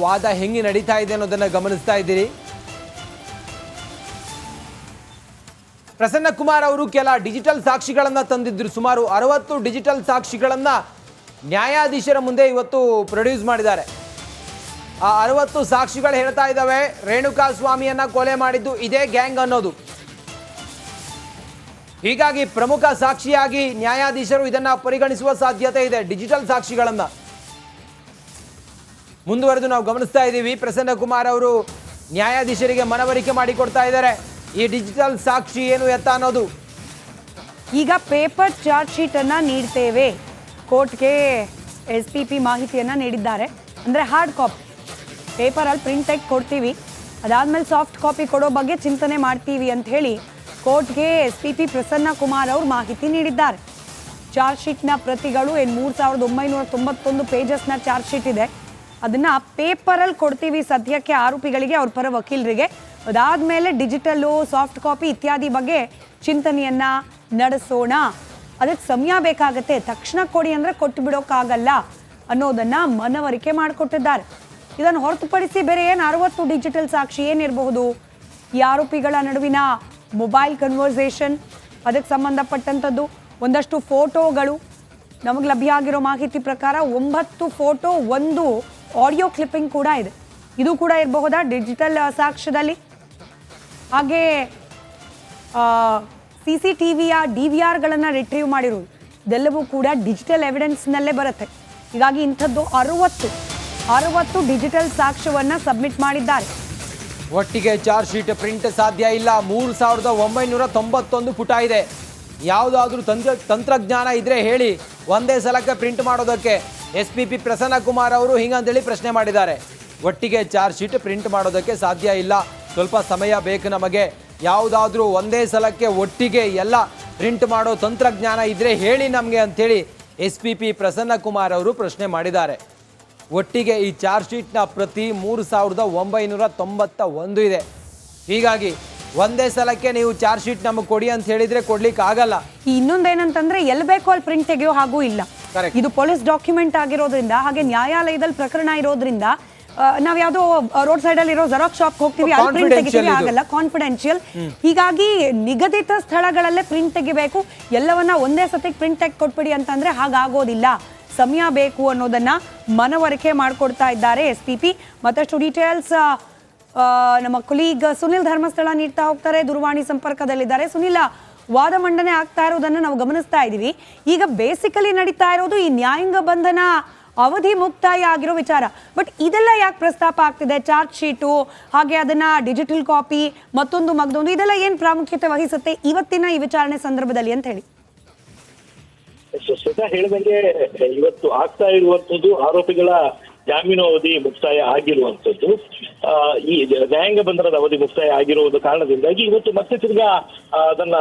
ವಾದ ಹೆಂಗೆ ನಡೀತಾ ಇದೆ ಅನ್ನೋದನ್ನ ಗಮನಿಸ್ತಾ ಇದ್ದೀರಿ. ಪ್ರಸನ್ನ ಕುಮಾರ್ ಅವರು ಕೆಲ ಡಿಜಿಟಲ್ ಸಾಕ್ಷಿಗಳನ್ನು ತಂದಿದ್ದರು ಸುಮಾರು ಅರವತ್ತು ಡಿಜಿಟಲ್ ಸಾಕ್ಷಿಗಳನ್ನ ನ್ಯಾಯಾಧೀಶರ ಮುಂದೆ ಇವತ್ತು ಪ್ರೊಡ್ಯೂಸ್ ಮಾಡಿದ್ದಾರೆ. ಆ ಅರವತ್ತು ಸಾಕ್ಷಿಗಳು ಹೇಳ್ತಾ ಇದ್ದಾವೆ. ರೇಣುಕಾ ಸ್ವಾಮಿಯನ್ನ ಕೊಲೆ ಮಾಡಿದ್ದು ಇದೇ ಗ್ಯಾಂಗ್ ಅನ್ನೋದು. ಹೀಗಾಗಿ ಪ್ರಮುಖ ಸಾಕ್ಷಿಯಾಗಿ ನ್ಯಾಯಾಧೀಶರು ಇದನ್ನ ಪರಿಗಣಿಸುವ ಸಾಧ್ಯತೆ ಇದೆ. ಡಿಜಿಟಲ್ ಸಾಕ್ಷಿಗಳನ್ನ. ಮುಂದುವರೆದು ನಾವು ಗಮನಿಸ್ತಾ ಇದ್ದೀವಿ. ಪ್ರಸನ್ನ ಕುಮಾರ್ ಅವರು ನ್ಯಾಯಾಧೀಶರಿಗೆ ಮನವರಿಕೆ ಮಾಡಿಕೊಡ್ತಾ ಇದ್ದಾರೆ. ಈ ಡಿಜಿಟಲ್ ಸಾಕ್ಷಿ ಏನು ಎತ್ತ ಅನ್ನೋದು? ಈಗ ಪೇಪರ್ ಚಾರ್ಜ್ ಶೀಟ್ ಅನ್ನ ನೀಡ್ತೇವೆ. ಕೋರ್ಟ್ಗೆ ಎಸ್ ಪಿ ಪಿ ಮಾಹಿತಿಯನ್ನ ನೀಡಿದ್ದಾರೆ. ಅಂದ್ರೆ ಹಾರ್ಡ್ ಕಾಪಿ. ಪೇಪರಲ್ಲಿ ಪ್ರಿಂಟ್ ತೆಗೆದು ಕೊಡ್ತೀವಿ. ಅದಾದ್ಮೇಲೆ ಸಾಫ್ಟ್ ಕಾಪಿ ಕೊಡೋ ಬಗ್ಗೆ ಚಿಂತನೆ ಮಾಡ್ತೀವಿ ಅಂತ ಹೇಳಿ ಕೋರ್ಟ್ಗೆ S P P Prasanna Kumar ಅವರು ಮಾಹಿತಿ ನೀಡಿದ್ದಾರೆ. ಚಾರ್ಜ್ ಶೀಟ್ನ ಪ್ರತಿಗಳು ಏನು ಮೂರು ಸಾವಿರದ ಒಂಬೈನೂರ ತೊಂಬತ್ತೊಂದು ಪೇಜಸ್ನ ಚಾರ್ಜ್ ಶೀಟ್ ಇದೆ. ಅದನ್ನ ಪೇಪರಲ್ಲಿ ಕೊಡ್ತೀವಿ ಸದ್ಯಕ್ಕೆ ಆರೋಪಿಗಳಿಗೆ ಅವ್ರ ಪರ ವಕೀಲರಿಗೆ. ಅದಾದ್ಮೇಲೆ ಡಿಜಿಟಲ್ಲು, ಸಾಫ್ಟ್ ಕಾಪಿ ಇತ್ಯಾದಿ ಬಗ್ಗೆ ಚಿಂತನೆಯನ್ನ ನಡೆಸೋಣ. ಅದಕ್ಕೆ ಸಮಯ ಬೇಕಾಗತ್ತೆ. ತಕ್ಷಣ ಕೊಡಿ ಅಂದ್ರೆ ಕೊಟ್ಟು ಬಿಡೋಕ್ಕಾಗಲ್ಲ ಅನ್ನೋದನ್ನ ಮನವರಿಕೆ ಮಾಡಿಕೊಟ್ಟಿದ್ದಾರೆ. ಇದನ್ನು ಹೊರತುಪಡಿಸಿ ಬೇರೆ ಏನು ಅರವತ್ತು ಡಿಜಿಟಲ್ ಸಾಕ್ಷಿ ಏನಿರಬಹುದು? ಈ ಆರೋಪಿಗಳ ನಡುವಿನ ಮೊಬೈಲ್ ಕನ್ವರ್ಸೇಷನ್ ಅದಕ್ಕೆ ಸಂಬಂಧಪಟ್ಟಂಥದ್ದು, ಒಂದಷ್ಟು ಫೋಟೋಗಳು. ನಮಗೆ ಲಭ್ಯ ಆಗಿರೋ ಮಾಹಿತಿ ಪ್ರಕಾರ ಒಂಬತ್ತು ಫೋಟೋ ಒಂದು ಆಡಿಯೋ ಕ್ಲಿಪ್ಪಿಂಗ್ ಕೂಡ ಇದೆ. ಇದು ಕೂಡ ಇರಬಹುದಾ? ಡಿಜಿಟಲ್ ಸಾಕ್ಷ್ಯದಲ್ಲಿ? ಹಾಗೆ ಸಿ ಸಿ ಟಿ ವಿಯ ಡಿ ವಿ ಆರ್ಗಳನ್ನು ರಿಟ್ರೀವ್ ಮಾಡಿರುವುದು ಇದೆಲ್ಲವೂ ಕೂಡ ಡಿಜಿಟಲ್ ಎವಿಡೆನ್ಸ್ನಲ್ಲೇ ಬರುತ್ತೆ. ಹೀಗಾಗಿ ಇಂಥದ್ದು ಅರುವತ್ತು ಅರುವತ್ತು ಡಿಜಿಟಲ್ ಸಾಕ್ಷ್ಯವನ್ನು ಸಬ್ಮಿಟ್ ಮಾಡಿದ್ದಾರೆ. ಒಟ್ಟಿಗೆ ಚಾರ್ಜ್ ಶೀಟ್ ಪ್ರಿಂಟ್ ಸಾಧ್ಯ ಇಲ್ಲ. ಮೂರು ಸಾವಿರದ ಒಂಬೈನೂರ ತೊಂಬತ್ತೊಂದು ಪುಟ ಇದೆ. ಯಾವುದಾದ್ರೂ ತಂತ್ರ, ತಂತ್ರಜ್ಞಾನ ಇದ್ರೆ ಹೇಳಿ. ಒಂದೇ ಸಲಕ್ಕೆ ಪ್ರಿಂಟ್ ಮಾಡೋದಕ್ಕೆ. S P P Prasanna Kumar ಅವರು ಹಿಂಗಂತೇಳಿ ಪ್ರಶ್ನೆ ಮಾಡಿದ್ದಾರೆ. ಒಟ್ಟಿಗೆ ಚಾರ್ಜ್ ಶೀಟ್ ಪ್ರಿಂಟ್ ಮಾಡೋದಕ್ಕೆ ಸಾಧ್ಯ ಇಲ್ಲ. ಸ್ವಲ್ಪ ಸಮಯ ಬೇಕು ನಮಗೆ. ಯಾವುದಾದ್ರೂ ಒಂದೇ ಸಲಕ್ಕೆ ಒಟ್ಟಿಗೆ ಎಲ್ಲ ಪ್ರಿಂಟ್ ಮಾಡೋ ತಂತ್ರಜ್ಞಾನ ಇದ್ರೆ ಹೇಳಿ ನಮಗೆ ಅಂಥೇಳಿ S P P Prasanna Kumar ಅವರು ಪ್ರಶ್ನೆ ಮಾಡಿದ್ದಾರೆ. ಒಟ್ಟಿಗೆ ಈ ಚಾರ್ಜ್ ಶೀಟ್ನ ಪ್ರತಿ ಮೂರು ಸಾವಿರದ ಒಂಬೈನೂರ ತೊಂಬತ್ತ ಒಂದು ಇದೆ. ಹೀಗಾಗಿ ಒಂದೇ ಸಲಕ್ಕೆ ನೀವು ಚಾರ್ಜ್ ಶೀಟ್ ನಮಗೆ ಕೊಡಿ ಅಂತ ಹೇಳಿದ್ರೆ ಕೊಡ್ಲಿಕ್ಕೆ ಆಗಲ್ಲ ಇನ್ನೊಂದೇನಂತಂದ್ರೆ ಎಲ್ಲಿ ಬೇಕೋ ಅಲ್ಲಿ ಪ್ರಿಂಟ್ ತೆಗೆಯೋ ಹಾಗೂ ಇಲ್ಲ. ಇದು ಪೊಲೀಸ್ ಡಾಕ್ಯುಮೆಂಟ್ ಆಗಿರೋದ್ರಿಂದ ಹಾಗೆ ನ್ಯಾಯಾಲಯದಲ್ಲಿ ಪ್ರಕರಣ ಇರೋದ್ರಿಂದ ನಾವ್ ಯಾವ್ದೋ ರೋಡ್ ಸೈಡ್ ಅಲ್ಲಿ ಇರೋ ಜೆರಾಕ್ಸ್ ಶಾಪ್ ಹೋಗ್ತೀವಿ ಅಲ್ಲಿ ಪ್ರಿಂಟ್ ತೆಗಿತೀವಿ ಆಗಲ್ಲ ಕಾನ್ಫಿಡೆನ್ಷಿಯಲ್ ಹೀಗಾಗಿ ನಿಗದಿತ ಸ್ಥಳಗಳಲ್ಲೇ ಪ್ರಿಂಟ್ ತೆಗಿಬೇಕು ಎಲ್ಲವನ್ನ ಒಂದೇ ಸತಿ ಪ್ರಿಂಟ್ ತೆಗ್ ಕೊಟ್ಬಿಡಿ ಅಂತಂದ್ರೆ ಹಾಗಾಗೋದಿಲ್ಲ. ಸಮಯ ಬೇಕು ಅನ್ನೋದನ್ನ ಮನವರಿಕೆ ಮಾಡ್ಕೊಡ್ತಾ ಇದ್ದಾರೆ ಎಸ್ ಪಿ ಪಿ. ಮತ್ತಷ್ಟು ಡೀಟೇಲ್ಸ್ ನಮ್ಮ ಕುಲೀಗ್ ಸುನಿಲ್ ಧರ್ಮಸ್ಥಳ ನೀಡ್ತಾ ಹೋಗ್ತಾರೆ ದೂರವಾಣಿ ಸಂಪರ್ಕದಲ್ಲಿದ್ದಾರೆ. ಸುನಿಲ್ ವಾದ ಮಂಡನೆ ಆಗ್ತಾ ಇರೋದನ್ನ ನಾವು ಗಮನಿಸ್ತಾ ಇದ್ದೀವಿ. ಈಗ ಬೇಸಿಕಲಿ ನಡೀತಾ ಇರೋದು ಈ ನ್ಯಾಯಾಂಗ ಬಂಧನ ಅವಧಿ ಮುಕ್ತಾಯ ಆಗಿರೋ ವಿಚಾರ. ಬಟ್ ಇದೆಲ್ಲ ಯಾಕೆ ಪ್ರಸ್ತಾಪ ಆಗ್ತಿದೆ? ಚಾರ್ಜ್ ಶೀಟು, ಹಾಗೆ ಅದನ್ನ ಡಿಜಿಟಲ್ ಕಾಪಿ ಮತ್ತೊಂದು ಮಗದೊಂದು, ಇದೆಲ್ಲ ಏನ್ ಪ್ರಾಮುಖ್ಯತೆ ವಹಿಸುತ್ತೆ ಇವತ್ತಿನ ಈ ವಿಚಾರಣೆ ಸಂದರ್ಭದಲ್ಲಿ ಅಂತ ಹೇಳಿ. ಸುಧಾ ಹೇಳಿದಂಗೆ ಇವತ್ತು ಆಗ್ತಾ ಇರುವಂತದ್ದು ಆರೋಪಿಗಳ ಜಾಮೀನು ಅವಧಿ ಮುಕ್ತಾಯ ಆಗಿರುವಂತದ್ದು. ಈ ನ್ಯಾಯಾಂಗ ಬಂಧನದ ಅವಧಿ ಮುಕ್ತಾಯ ಆಗಿರುವುದು ಕಾರಣದಿಂದಾಗಿ ಇವತ್ತು ಮತ್ತೆ ತಿರ್ಗಾ ಅದನ್ನ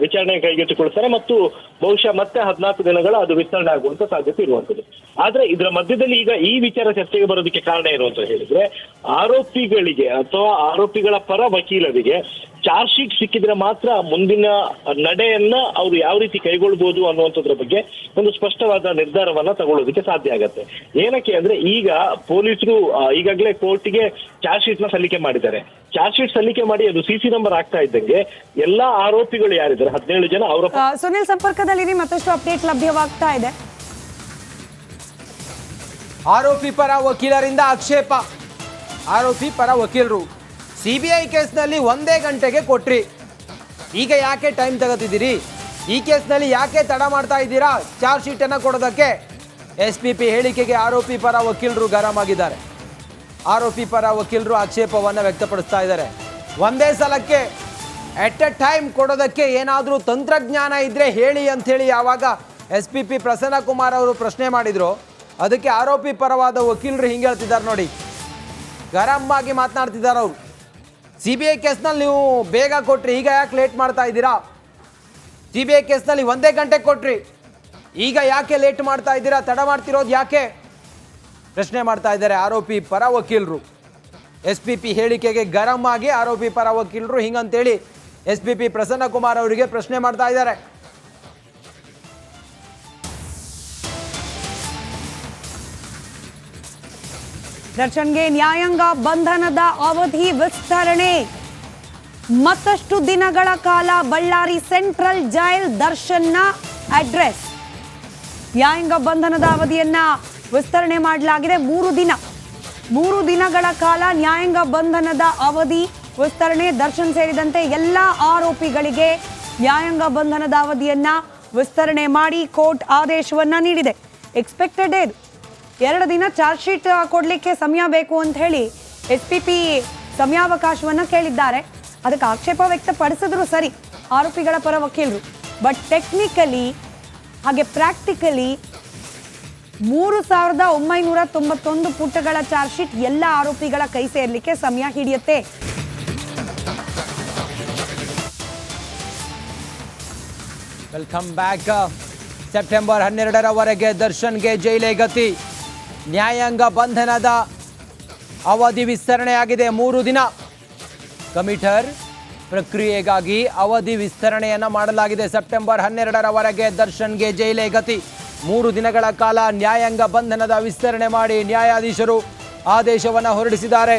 ವಿಚಾರಣೆ ಕೈಗೆತ್ತಿಕೊಳ್ತಾರೆ ಮತ್ತು ಬಹುಶಃ ಮತ್ತೆ ಹದಿನಾಲ್ಕು ದಿನಗಳ ಅದು ವಿಸ್ತರಣೆ ಆಗುವಂತ ಸಾಧ್ಯತೆ ಇರುವಂತದ್ದು. ಆದ್ರೆ ಇದರ ಮಧ್ಯದಲ್ಲಿ ಈಗ ಈ ವಿಚಾರ ಚರ್ಚೆಗೆ ಬರೋದಕ್ಕೆ ಕಾರಣ ಏನು ಅಂತ ಹೇಳಿದ್ರೆ, ಆರೋಪಿಗಳಿಗೆ ಅಥವಾ ಆರೋಪಿಗಳ ಪರ ವಕೀಲರಿಗೆ ಚಾರ್ಜ್ ಶೀಟ್ ಸಿಕ್ಕಿದ್ರೆ ಮಾತ್ರ ಮುಂದಿನ ನಡೆಯನ್ನ ಅವರು ಯಾವ ರೀತಿ ಕೈಗೊಳ್ಬಹುದು ಅನ್ನುವಂಥದ್ರ ಬಗ್ಗೆ ಒಂದು ಸ್ಪಷ್ಟವಾದ ನಿರ್ಧಾರವನ್ನ ತಗೊಳ್ಳೋದಕ್ಕೆ ಸಾಧ್ಯ ಆಗತ್ತೆ. ಏನಕ್ಕೆ ಅಂದ್ರೆ ಈಗ ಪೊಲೀಸರು ಈಗಾಗಲೇ ಕೋರ್ಟ್ಗೆ ಚಾರ್ಜ್ ಶೀಟ್ನ ಸಲ್ಲಿಕೆ ಮಾಡಿದ್ದಾರೆ. ಚಾರ್ಜ್ ಶೀಟ್ ಸಲ್ಲಿಕೆ ಮಾಡಿ ಅದು ಸಿ ಸಿ ನಂಬರ್ ಆಗ್ತಾ ಇದ್ದಂಗೆ ಎಲ್ಲಾ ಆರೋಪಿಗಳು ಯಾರಿದ್ದಾರೆ? ಹದಿನೇಳು ಜನ ಅವರ ಸುನಿಲ್ ಸಂಪರ್ಕದಲ್ಲಿ ಮತ್ತಷ್ಟು ಅಪ್ಡೇಟ್ ಲಭ್ಯವಾಗ್ತಾ ಇದೆ. ಆರೋಪಿ ಪರ ವಕೀಲರಿಂದ ಆಕ್ಷೇಪ. ಆರೋಪಿ ಪರ ವಕೀಲರು. ಸಿ ಬಿ ಐ ಕೇಸ್ನಲ್ಲಿ ಒಂದೇ ಗಂಟೆಗೆ ಕೊಟ್ರಿ. ಈಗ ಯಾಕೆ ಟೈಮ್ ತಗೋತಿದ್ದೀರಿ ಈ ಕೇಸ್ನಲ್ಲಿ ಯಾಕೆ ತಡ ಮಾಡ್ತಾ ಇದ್ದೀರಾ? ಚಾರ್ಜ್ ಶೀಟನ್ನು ಕೊಡೋದಕ್ಕೆ ಎಸ್ ಪಿ ಪಿ ಹೇಳಿಕೆಗೆ ಆರೋಪಿ ಪರ ವಕೀಲರು ಗರಂ ಆಗಿದ್ದಾರೆ ಆರೋಪಿ ಪರ ವಕೀಲರು ಆಕ್ಷೇಪವನ್ನು ವ್ಯಕ್ತಪಡಿಸ್ತಾ ಇದ್ದಾರೆ. ಒಂದೇ ಸಲಕ್ಕೆ, ಎಟ್ ಎ ಟೈಮ್ ಕೊಡೋದಕ್ಕೆ ಏನಾದರೂ ತಂತ್ರಜ್ಞಾನ ಇದ್ದರೆ ಹೇಳಿ ಅಂಥೇಳಿ ಯಾವಾಗ S P P Prasanna Kumar ಅವರು ಪ್ರಶ್ನೆ ಮಾಡಿದರು, ಅದಕ್ಕೆ ಆರೋಪಿ ಪರವಾದ ವಕೀಲರು ಹಿಂಗೆ ಹೇಳ್ತಿದ್ದಾರೆ ನೋಡಿ. ಗರಂ ಆಗಿ ಮಾತನಾಡ್ತಿದ್ದಾರೆ ಅವರು. ಸಿ ಬಿ ಐ ಕೇಸ್ನಲ್ಲಿ ನೀವು ಬೇಗ ಕೊಟ್ರಿ. ಈಗ ಯಾಕೆ ಲೇಟ್ ಮಾಡ್ತಾ ಇದ್ದೀರಾ? ಸಿ ಬಿ ಐ ಕೇಸ್ನಲ್ಲಿ ಒಂದೇ ಗಂಟೆಗೆ ಕೊಟ್ರಿ. ಈಗ ಯಾಕೆ ಲೇಟ್ ಮಾಡ್ತಾ ಇದ್ದೀರಾ? ತಡ ಮಾಡ್ತಿರೋದು ಯಾಕೆ? ಪ್ರಶ್ನೆ ಮಾಡ್ತಾ ಇದ್ದಾರೆ ಆರೋಪಿ ಪರ ವಕೀಲರು. ಎಸ್ ಪಿ ಪಿ ಹೇಳಿಕೆಗೆ ಗರಂ ಆಗಿ ಆರೋಪಿ ಪರ ವಕೀಲರು ಹಿಂಗಂತೇಳಿ S P P Prasanna Kumar ಅವರಿಗೆ ಪ್ರಶ್ನೆ ಮಾಡ್ತಾ ಇದ್ದಾರೆ. ದರ್ಶನ್ಗೆ ನ್ಯಾಯಾಂಗ ಬಂಧನದ ಅವಧಿ ವಿಸ್ತರಣೆ. ಮತ್ತಷ್ಟು ದಿನಗಳ ಕಾಲ ಬಳ್ಳಾರಿ ಸೆಂಟ್ರಲ್ ಜೈಲ್ ದರ್ಶನ್ನ ಅಡ್ರೆಸ್. ನ್ಯಾಯಾಂಗ ಬಂಧನದ ಅವಧಿಯನ್ನ ವಿಸ್ತರಣೆ ಮಾಡಲಾಗಿದೆ. ಮೂರು ದಿನ, ಮೂರು ದಿನಗಳ ಕಾಲ ನ್ಯಾಯಾಂಗ ಬಂಧನದ ಅವಧಿ ವಿಸ್ತರಣೆ, ದರ್ಶನ್ ಸೇರಿದಂತೆ ಎಲ್ಲ ಆರೋಪಿಗಳಿಗೆ ನ್ಯಾಯಾಂಗ ಬಂಧನದ ಅವಧಿಯನ್ನ ವಿಸ್ತರಣೆ ಮಾಡಿ ಕೋರ್ಟ್ ಆದೇಶವನ್ನ ನೀಡಿದೆ. ಎಕ್ಸ್ಪೆಕ್ಟೆಡ್ ಇದು ಎರಡು ದಿನ ಚಾರ್ಜ್ ಶೀಟ್ ಕೊಡಲಿಕ್ಕೆ ಸಮಯ ಬೇಕು ಅಂತ ಹೇಳಿ ಎಸ್ ಪಿ ಪಿ ಸಮಯಾವಕಾಶವನ್ನು ಕೇಳಿದ್ದಾರೆ. ಅದಕ್ಕೆ ಆಕ್ಷೇಪ ವ್ಯಕ್ತಪಡಿಸಿದ್ರು ಸರಿ, ಆರೋಪಿಗಳ ಪರ ವಕೀಲರು. ಬಟ್ ಟೆಕ್ನಿಕಲಿ ಹಾಗೆ ಪ್ರಾಕ್ಟಿಕಲಿ ಮೂರು ಸಾವಿರದ ಒಂಬೈನೂರ ತೊಂಬತ್ತೊಂದು ಪುಟಗಳ ಚಾರ್ಜ್ ಶೀಟ್ ಎಲ್ಲ ಆರೋಪಿಗಳ ಕೈ ಸೇರಲಿಕ್ಕೆ ಸಮಯ ಹಿಡಿಯುತ್ತೆ. ವೆಲ್ಕಮ್ ಬ್ಯಾಕ್ ಸೆಪ್ಟೆಂಬರ್ ಹನ್ನೆರಡರವರೆಗೆ ದರ್ಶನ್ಗೆ ಜೈಲೇ ಗತಿ. ನ್ಯಾಯಾಂಗ ಬಂಧನದ ಅವಧಿ ವಿಸ್ತರಣೆಯಾಗಿದೆ. ಮೂರು ದಿನ ಕಮಿಟರ್ ಪ್ರಕ್ರಿಯೆಗಾಗಿ ಅವಧಿ ವಿಸ್ತರಣೆಯನ್ನು ಮಾಡಲಾಗಿದೆ. ಸೆಪ್ಟೆಂಬರ್ ಹನ್ನೆರಡರವರೆಗೆ ದರ್ಶನ್ಗೆ ಜೈಲೇ ಗತಿ. ಮೂರು ದಿನಗಳ ಕಾಲ ನ್ಯಾಯಾಂಗ ಬಂಧನದ ವಿಸ್ತರಣೆ ಮಾಡಿ ನ್ಯಾಯಾಧೀಶರು ಆದೇಶವನ್ನು ಹೊರಡಿಸಿದ್ದಾರೆ.